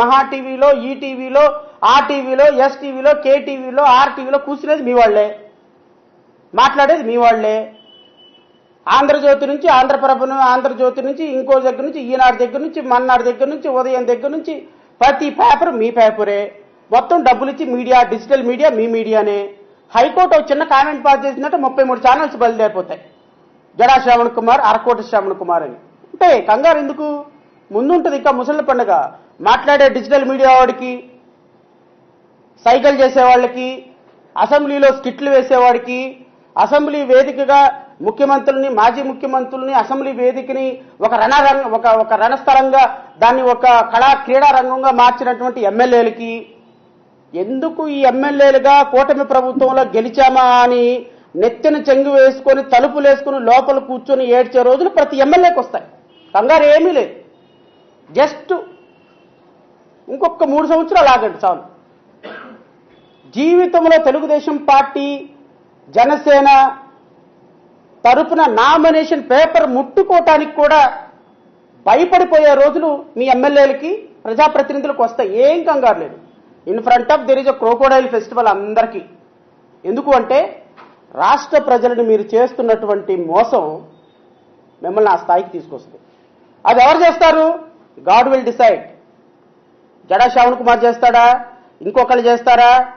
మహా టీవీలో ఈ టీవీలో ఆ టీవీలో ఎస్ టీవీలో కే ఆర్ టీవీలో కూర్చునేది మీ వాళ్ళే మాట్లాడేది మీ వాళ్ళే ఆంధ్రజ్యోతి నుంచి ఆంధ్రప్రభ ఆంధ్రజ్యోతి నుంచి ఇంకో దగ్గర నుంచి ఈనాడు దగ్గర నుంచి మన్నాడు దగ్గర నుంచి ఉదయం దగ్గర నుంచి ప్రతి పేపర్ మీ పేపరే. మొత్తం డబ్బులు ఇచ్చి మీడియా డిజిటల్ మీడియా మీ మీడియానే. హైకోర్టు ఒక చిన్న కామెంట్ పాస్ చేసినట్టు ముప్పై మూడు ఛానల్స్ బయలుదేరిపోతాయి. జడా శ్రావణ్ కుమార్ అరకోట శ్రావణ్ కుమార్ అని. అంటే కంగారు ఎందుకు? ముందుంటుంది ఇంకా ముసలి పండుగ. మాట్లాడే డిజిటల్ మీడియా వాడికి సైకిల్ చేసేవాళ్ళకి అసెంబ్లీలో స్కిట్లు వేసేవాడికి అసెంబ్లీ వేదికగా ముఖ్యమంత్రుల్ని మాజీ ముఖ్యమంత్రుల్ని అసెంబ్లీ వేదికని ఒక రణరంగ ఒక ఒక రణస్థలంగా దాన్ని ఒక కళా క్రీడా రంగంగా మార్చినటువంటి ఎమ్మెల్యేలకి ఎందుకు ఈ ఎమ్మెల్యేలుగా కూటమి ప్రభుత్వంలో గెలిచామా అని నెత్తిన చెంగు వేసుకొని తలుపులు వేసుకుని లోపల కూర్చొని ఏడ్చే రోజులు ప్రతి ఎమ్మెల్యేకి వస్తాయి కంగారు ఏమీ లేదు. జస్ట్ ఇంకొక మూడు సంవత్సరాలు ఆగండి చాలు. జీవితంలో తెలుగుదేశం పార్టీ జనసేన తరపున నామినేషన్ పేపర్ ముట్టుకోవటానికి కూడా భయపడిపోయే రోజులు మీ ఎమ్మెల్యేలకి ప్రజాప్రతినిధులకు వస్తాయి. ఏం కంగారు లేదు. In front of there is a crocodile festival అందరికీ. ఎందుకు అంటే రాష్ట్ర ప్రజలను మీరు చేస్తున్నటువంటి మోసం మిమ్మల్ని ఆ స్థాయికి తీసుకొస్తుంది. అది ఎవరు చేస్తారు? God will decide. Jada Shravan Kumar చేస్తాడా? ఇంకొకళ్ళు చేస్తారా?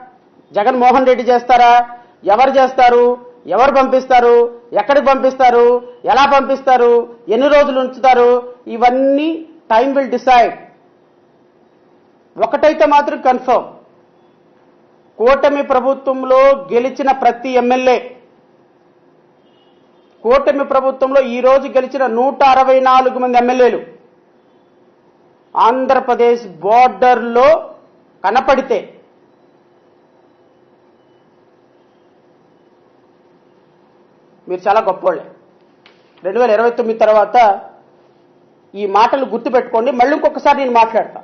జగన్మోహన్ రెడ్డి చేస్తారా? ఎవరు చేస్తారు? ఎవరు పంపిస్తారు? ఎక్కడికి పంపిస్తారు? ఎలా పంపిస్తారు? ఎన్ని రోజులు ఉంచుతారు? ఇవన్నీ టైం విల్ డిసైడ్. ఒకటైతే మాత్రం కన్ఫర్మ్. కూటమి ప్రభుత్వంలో గెలిచిన ప్రతి ఎమ్మెల్యే. కూటమి ప్రభుత్వంలో ఈ రోజు గెలిచిన నూట అరవై నాలుగు మంది ఎమ్మెల్యేలు. ఆంధ్రప్రదేశ్ బోర్డర్లో కనపడితే మీరు చాలా గొప్పోళ్ళే. రెండు వేల ఇరవై తొమ్మిది తర్వాత ఈ మాటలు గుర్తుపెట్టుకోండి మళ్ళీ ఇంకొకసారి నేను మాట్లాడతా.